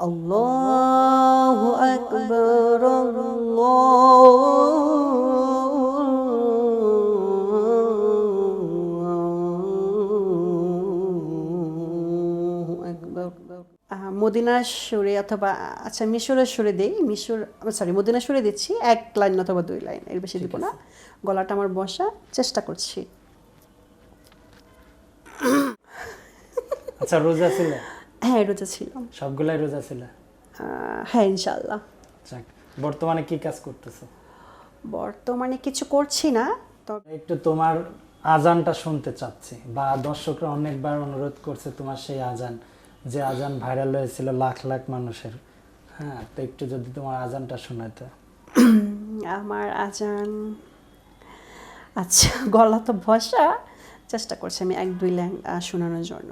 الله أكبر الله أكبر আহ, মদিনার সুরে অথবা আচ্ছা মিশরের সুরে দেই মিশর সরি মদিনার সুরে দিচ্ছি এক লাইন অথবা দুই লাইন এর বেশি দিব না গলাটা আমার বসা চেষ্টা করছি আচ্ছা রোজা ছিলে হ্যাঁ রোজা ছিলাম সবগুলাই রোজা ছিল? হ্যাঁ ইনশাল্লাহ যাক বর্তমানে কি কাজ করতেছো? বর্তমানে কিছু করছি না তবে একটু তোমার আজানটা শুনতে চাচ্ছি বা দর্শকরা অনেকবার অনুরোধ করছে তোমার সেই আজান যে আজান ভাইরাল হয়েছিল লাখ লাখ মানুষের। হ্যাঁ তো একটু যদি তোমার আজানটা শোনাতে। আমার আজান আচ্ছা গলা তো ভসা চেষ্টা করছি আমি এক দুই লাইন শোনানোর জন্য।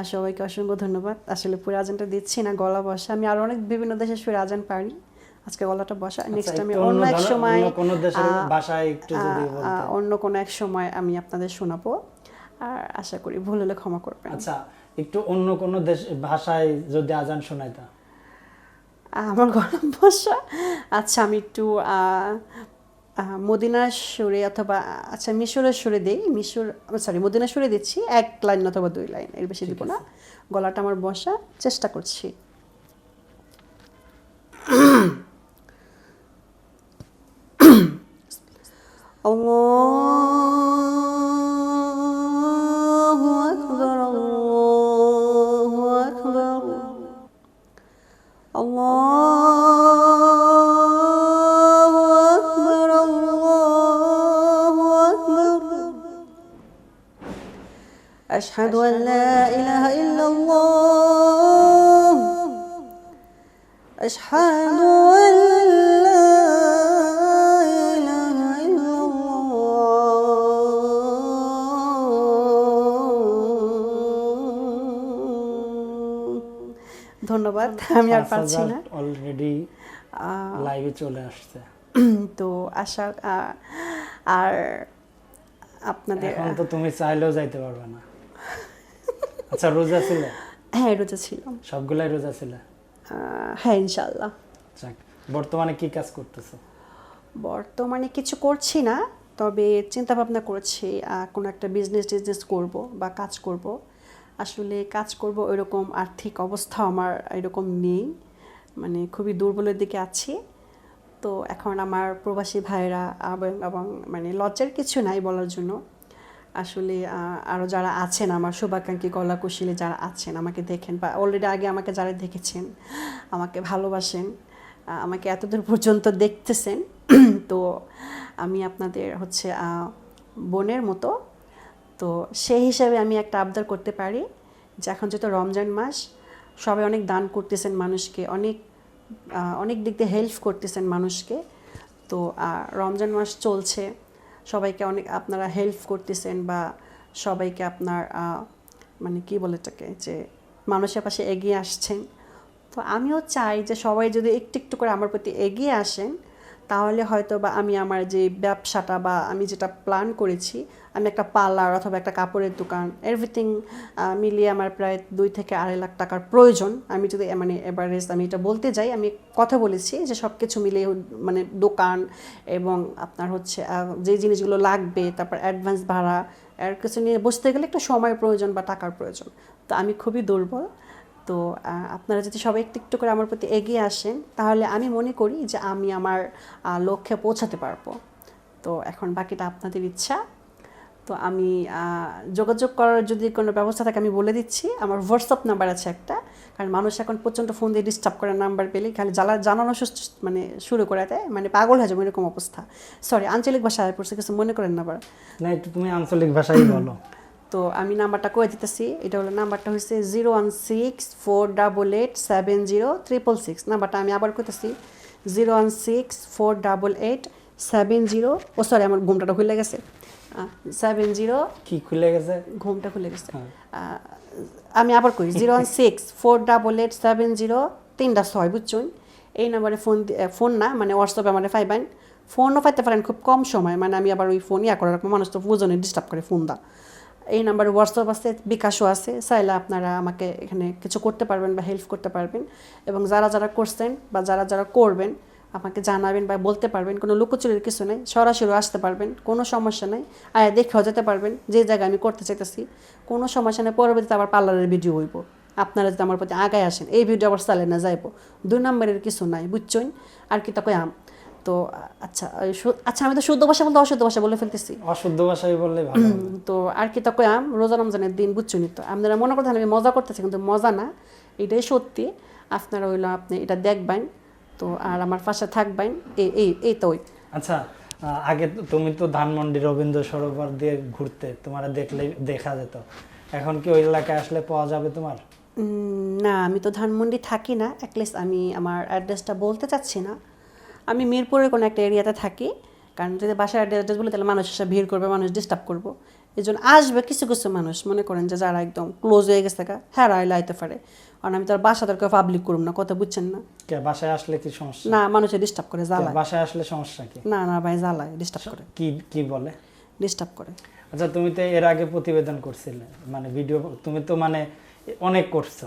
আহ, সবাইকে অসংখ্য ধন্যবাদ। আসলে পুরো আজানটা দিচ্ছি না গলা বসা। আমি আরও অনেক বিভিন্ন দেশের সুরে আজান পারি। আজকে গলাটা বসা। নেক্সট আচ্ছা, আমি অন্য এক সময় অন্য কোনো দেশের ভাষায় একটু যদি আহ, বলতে আহ, অন্য কোনো এক সময় আমি আপনাদের শোনাবো। আর আশা করি ভুল হলে ক্ষমা করবেন। আচ্ছা একটু অন্য কোনো দেশ ভাষায় যদি আজান শোনাইতা। আমার গলা বসা। আচ্ছা আমি একটু মদিনার সুরে অথবা আচ্ছা মিশরের সুরে দেই মিশর সরি মদিনার সুরে দিচ্ছি এক লাইন অথবা দুই লাইন এর বেশি দিব না। গলাটা আমার বসা চেষ্টা করছি। Allah أشهد أن لا إله إلا الله أشهد أن لا إله إلا الله ধন্যবাদ আমি আর পারছি না অলরেডি আহ, লাইভে চলে আসছে তো আশা আহ, আর আপনাদের এখন তো তুমি চাইলেও যাইতে পারবে না আচ্ছা রোজা ছিলে? হ্যাঁ রোজা ছিলাম সবগুলাই রোজা ছিলে? হ্যাঁ ইনশাল্লাহ যাক বর্তমানে কি কাজ করতেছো? বর্তমানে কিছু করছি না তবে চিন্তা ভাবনা করছি কোনো একটা বিজনেস টিজনেস করব বা কাজ করব। আসলে কাজ করব ওইরকম আর্থিক অবস্থা আমার এরকম নেই মানে খুবই দুর্বলের দিকে আছি। তো এখন আমার প্রবাসী ভাইরা এবং এবং মানে লজ্জার কিছু নাই বলার জন্য। আসলে আরও যারা আছেন আমার শুভাকাঙ্ক্ষী কুশিলে যারা আছেন, আমাকে দেখেন বা অলরেডি আগে আমাকে যারা দেখেছেন, আমাকে ভালোবাসেন আমাকে এতদূর পর্যন্ত দেখতেছেন, তো আমি আপনাদের হচ্ছে বোনের মতো, তো সেই হিসাবে আমি একটা আবদার করতে পারি যে এখন যেহেতু রমজান মাস, সবাই অনেক দান করতেছেন মানুষকে, অনেক অনেক দিক দিয়ে হেল্প করতেছেন মানুষকে, তো রমজান মাস চলছে সবাইকে অনেক আপনারা হেল্প করতেছেন বা সবাইকে আপনার মানে কি বলে এটাকে, যে মানুষের পাশে এগিয়ে আসছেন। তো আমিও চাই যে সবাই যদি একটু একটু করে আমার প্রতি এগিয়ে আসেন তাহলে হয়তো বা আমি আমার যে ব্যবসাটা বা আমি যেটা প্ল্যান করেছি, আমি একটা পার্লার অথবা একটা কাপড়ের দোকান এভরিথিং মিলিয়ে আমার প্রায় দুই থেকে আড়াই লাখ টাকার প্রয়োজন। আমি যদি মানে এভারেজ আমি এটা বলতে যাই, আমি কথা বলেছি যে সব কিছু মিলিয়ে মানে দোকান এবং আপনার হচ্ছে যে জিনিসগুলো লাগবে, তারপর অ্যাডভান্স ভাড়া এর কিছু নিয়ে বসতে গেলে একটা সময়ের প্রয়োজন বা টাকার প্রয়োজন। তো আমি খুবই দুর্বল। তো আপনারা যদি সবাই একটু একটু করে আমার প্রতি এগিয়ে আসেন, তাহলে আমি মনে করি যে আমি আমার লক্ষ্যে পৌঁছাতে পারব। তো এখন বাকিটা আপনাদের ইচ্ছা। তো আমি যোগাযোগ করার যদি কোনো ব্যবস্থা থাকে, আমি বলে দিচ্ছি। আমার হোয়াটসঅ্যাপ নাম্বার আছে একটা। কারণ মানুষ এখন প্রচণ্ড ফোন দিয়ে ডিস্টার্ব করার নাম্বার পেলে খালি জ্বালা জানানো মানে শুরু করে দেয়। মানে পাগল হয়ে যাবে এরকম অবস্থা। সরি আঞ্চলিক ভাষায় পড়ছে, কিছু মনে করেন না আবার? না, একটু তুমি আঞ্চলিক ভাষাই বলো। তো আমি নাম্বারটা করে দিতেছি। এটা হলো নাম্বারটা হচ্ছে zero one six four double eight seven zero triple six. নাম্বারটা আমি আবার করতেছি zero one six four double eight seven zero. ও সরি আমার ঘুমটা খুলে গেছে। সেভেন জিরো কি খুলে গেছে? ঘুমটা খুলে গেছে। হ্যাঁ। আমি আবার করি zero one six four double eight seven zero তিনটা ছয় বুঝছুন? এই নাম্বারে ফোন ফোন না মানে হোয়াটসঅ্যাপে আমার পাইবেন। ফোনও পাইতে পারেন খুব কম সময় মানে আমি আবার ওই ফোন ইয়া করার মানুষ তো বুঝনে ডিস্টার্ব করে ফোন দা এই নাম্বারে হোয়াটসঅ্যাপ আছে, বিকাশও আছে। চাইলে আপনারা আমাকে এখানে কিছু করতে পারবেন বা হেল্প করতে পারবেন। এবং যারা যারা করছেন বা যারা যারা করবেন, আমাকে জানাবেন বা বলতে পারবেন, কোনো লুকোচুরির কিছু নেই। সরাসরি আসতে পারবেন, কোনো সমস্যা নেই। আর দেখেও যেতে পারবেন যে জায়গায় আমি করতে চাইতেছি। কোনো সমস্যা নেই, পরবর্তীতে আবার পার্লারের ভিডিও হইব। আপনারা যদি আমার প্রতি আগায় আসেন, এই ভিডিও আবার চালে না যাইব। দুই নম্বরের কিছু নাই, বুঝছেন? আর কি তাকে আম তো আচ্ছা আচ্ছা আমি তো শুদ্ধ ভাষা বলতে অশুদ্ধ ভাষা বলে ফেলতেছি। অশুদ্ধ ভাষাই বললে ভালো তো আর কি তা কয়াম রোজা রমজানের দিন বুঝছুনি তো আপনারা মনে করতেন আমি মজা করতেছি কিন্তু মজা না এটাই সত্যি। আপনারা হইল আপনি এটা দেখবেন তো আর আমার পাশে থাকবেন এই এই এই তো ওই। আচ্ছা আগে তুমি তো ধানমন্ডি রবীন্দ্র সরোবর দিয়ে ঘুরতে তোমার দেখলে দেখা যেত। এখন কি ওই এলাকায় আসলে পাওয়া যাবে তোমার? না আমি তো ধানমন্ডি থাকি না অ্যাটলিস্ট আমি আমার অ্যাড্রেসটা বলতে চাচ্ছি না। আমি মিরপুরের কোনো একটা এরিয়াতে থাকি। কারণ যদি বাসার অ্যাড্রেস বলে তাহলে মানুষ এসে ভিড় করবে মানুষ ডিস্টার্ব করব। এই জন্য আসবে কিছু কিছু মানুষ। মনে করেন যে যারা একদম ক্লোজ হয়ে গেছে গা, হ্যাঁ আইলে আইতে পারে। কারণ আমি তো আর বাসা দরকার পাবলিক করুম না কথা বুঝছেন না। কে বাসায় আসলে কি সমস্যা? না মানুষে ডিস্টার্ব করে জ্বালায়। বাসায় আসলে সমস্যা কি? না না ভাই জ্বালায় ডিস্টার্ব করে। কি কি বলে? ডিস্টার্ব করে। আচ্ছা তুমি তো এর আগে প্রতিবেদন করছিলে মানে ভিডিও তুমি তো মানে অনেক করছ।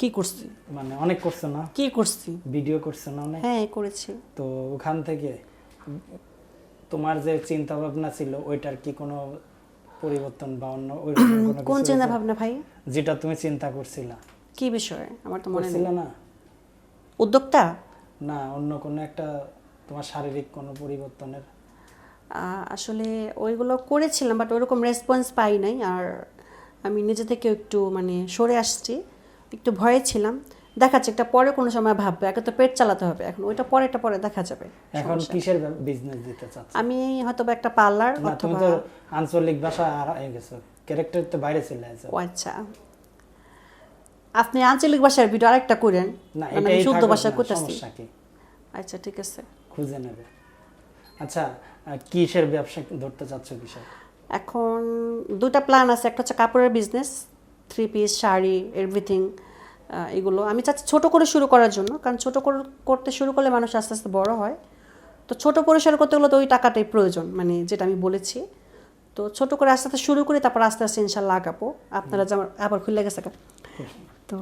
কি করছি? মানে অনেক করছ না? কি করছি? ভিডিও করছ না অনেক? হ্যাঁ করেছি। তো ওখান থেকে তোমার যে চিন্তা ভাবনা ছিল ওইটার কি কোনো পরিবর্তন বা অন্য কোন চিন্তা ভাবনা ভাই? যেটা তুমি চিন্তা করছিলা। কি বিষয়ে? আমার তো মনে নেই। না? উদ্যোক্তা? না অন্য কোনো একটা তোমার শারীরিক কোনো পরিবর্তনের? আসলে ওইগুলো করেছিলাম বাট ওইরকম রেসপন্স পাই নাই। আর আমি নিজে থেকে একটু মানে সরে আসছি। একটু ভয়ে ছিলাম। দেখাচ্ছে একটা পরে কোনো সময় ভাববে একে তো পেট চালাতে হবে এখন ওইটা পরেটা পরে দেখা যাবে। এখন কিসের বিজনেস দিতে চাচ্ছ? আমি হয়তো বা একটা পার্লার তুমি অথবা তো আঞ্চলিক ভাষা আর গেছো ক্যারেক্টার তো বাইরে চলে আসো। ও আচ্ছা। আপনি আঞ্চলিক ভাষার ভিডিও আরেকটা করেন। না মানে শুদ্ধ ভাষা করতেছি। আচ্ছা ঠিক আছে। খুঁজে নেবে। আচ্ছা কিসের ব্যবসা ধরতে চাচ্ছ কিসের? এখন দুটা প্ল্যান আছে একটা হচ্ছে কাপড়ের business three piece sari everything এগুলো। আমি চাচ্ছি ছোট করে শুরু করার জন্য কারণ ছোট করে করতে শুরু করলে মানুষ আস্তে আস্তে বড় হয়। তো ছোট পরিসরে করতে গেলে তো ওই টাকাটাই প্রয়োজন মানে যেটা আমি বলেছি। তো ছোট করে আস্তে আস্তে শুরু করি তারপর আস্তে আস্তে ইনশাল্লাহ লাগাবো আপনারা যেমন আবার খুলে গেছে। তো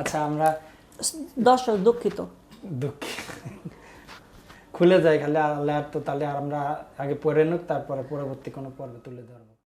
আচ্ছা আমরা দর্শক দুঃখিত। দুঃখী। খুলে যাই খালি আল্লাহ তো তাহলে আমরা আগে পড়ে নিক তারপরে পরবর্তী কোনো পর্বে তুলে ধরবো।